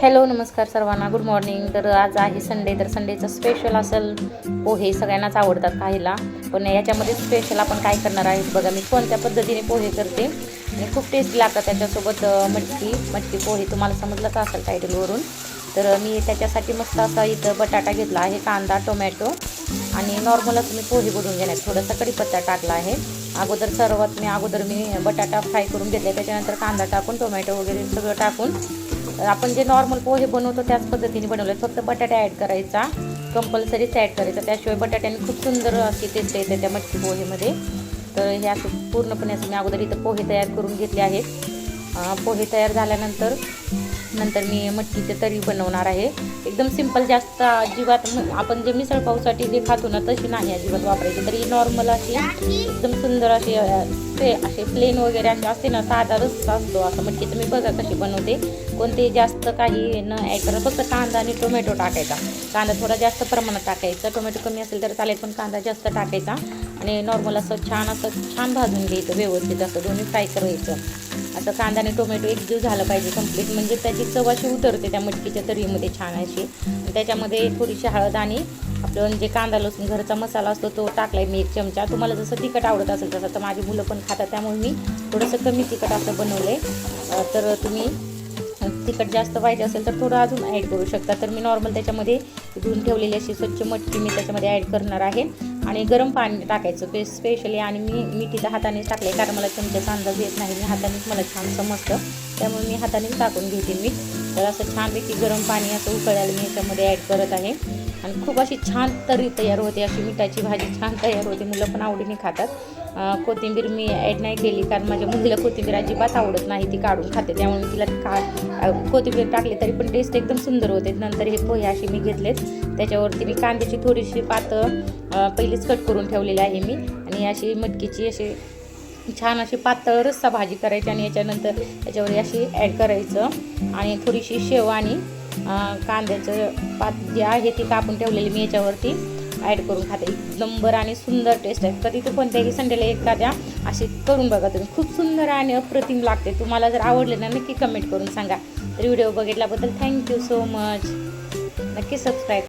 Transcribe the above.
Hello नमस्कार सर्वांना. Good morning तर आज आहे संडे तर संडेचं स्पेशल असेल पोहे सगळ्यांनाच आवडतात खायला. पण याच्यामध्ये स्पेशल आपण काय करणार आहे बघा मी कोणत्या पद्धतीने पोहे करते आणि खूप टेस्टी लागतात त्याच्यासोबत मटकी. मटकी पोहे तुम्हाला समजलंच असेल टायटलवरून तर मी त्याच्यासाठी मस्त असा इथं बटाटा घेतला आहे कांदा टोमॅटो आणि नॉर्मलच मी पोहे बनवून घेण्यात थोडासा कढीपत्ता टाकला आहे. अगोदर सर्वात मी अगोदर मी बटाटा फ्राय करून घेतला त्याच्यानंतर कांदा टाकून टोमॅटो वगैरे सगळं टाकून आपण जे नॉर्मल पोहे बनवतो त्याच पद्धतीने बनवले फक्त बटाटा ॲड करायचा कंपल्सरीच ॲड करायचा. त्याशिवाय बटाट्याने खूप सुंदर अशी टेस्ट येते त्या मटकी पोहेमध्ये. तर हे असं पूर्णपणे असं मी अगोदर इथं पोहे तयार करून घेतले आहेत. पोहे तयार झाल्यानंतर नंतर मी मटकीचे तरी बनवणार आहे. एकदम सिंपल जास्त अजिबात आपण जे मिसळ पावसाठी जे खातो ना तशी नाही अजिबात वापरायची. तरी नॉर्मल अशी एकदम सुंदर अशी ते असे प्लेन वगैरे आणि असते ना साधा रस्सा असतो. असं मटकीचं मी बघा कशी बनवते. कोणते जास्त काही न ॲड करा फक्त कांदा आणि टोमॅटो टाकायचा. कांदा थोडा जास्त प्रमाणात टाकायचा. टोमॅटो कमी असेल तर चालेल पण कांदा जास्त टाकायचा. आणि नॉर्मल असं छान असं छान भाजून घ्यायचं व्यवस्थित असं दोन्ही फ्राय करायचं. असं कांदा आणि टोमॅटो एकजीव झालं पाहिजे कंप्लीट म्हणजे त्याची चव अशी उतरते त्या मटकीच्या तरीमध्ये छान अशी. त्याच्यामध्ये थोडीशी हळद आणि आपण जे कांदा लसूण घरचा मसाला असतो तो टाकलाय मी एक चमचा. तुम्हाला जसं तिखट आवडत असेल तसं. तर माझी मुलं पण खातात त्यामुळे मी थोडंसं कमी तिखट असं बनवलं आहे तर तुम्ही तिखट जास्त पाहिजे असेल तर थोडं अजून ॲड करू शकता. तर मी नॉर्मल त्याच्यामध्ये धुवून ठेवलेली अशी स्वच्छ मटकी मी त्याच्यामध्ये ॲड करणार आहे. आणि गरम पाणी टाकायचं पे स्पेशली आणि मी मी तिथं हातानेच टाकले कारण मला चमच्याचा अंदाज येत नाही. मी हातानेच मला छान समजतं. त्यामुळे मी हातानेच टाकून घेते मी तर असं छानपैकी गरम पाणी असं उकळायला मी याच्यामध्ये ॲड करत आहे. आणि खूप अशी छान तरी तयार होते अशी मिठाची भाजी छान तयार होते मुलं पण आवडीने खातात. कोथिंबीर मी ॲड नाही केली कारण माझ्या मुलीला कोथिंबीर अजिबात आवडत नाही ती काढून खाते. त्यामुळे तिला का कोथिंबीर टाकली तरी पण टेस्ट एकदम सुंदर होते. नंतर हे पोहे असे मी घेतलेत. त्याच्यावरती मी कांद्याची थोडीशी पातळ पहिलीच कट करून ठेवलेली आहे मी. आणि अशी मटकीची अशी छान अशी पातळ रस्सा भाजी करायची आणि याच्यानंतर त्याच्यावर अशी ॲड करायचं. आणि थोडीशी शेव आणि कांद्याचं पात जे आहे ती कापून ठेवलेली मी याच्यावरती ॲड करून खाते. नंबर आणि सुंदर टेस्ट आहे. कधी तर कोणत्याही संडेला एखाद्या अशी करून बघा तुम्ही. खूप सुंदर आणि अप्रतिम लागते. तुम्हाला जर आवडले ना नक्की कमेंट करून सांगा. तर व्हिडिओ बघितल्याबद्दल थँक्यू सो मच नक्की सबस्क्राईब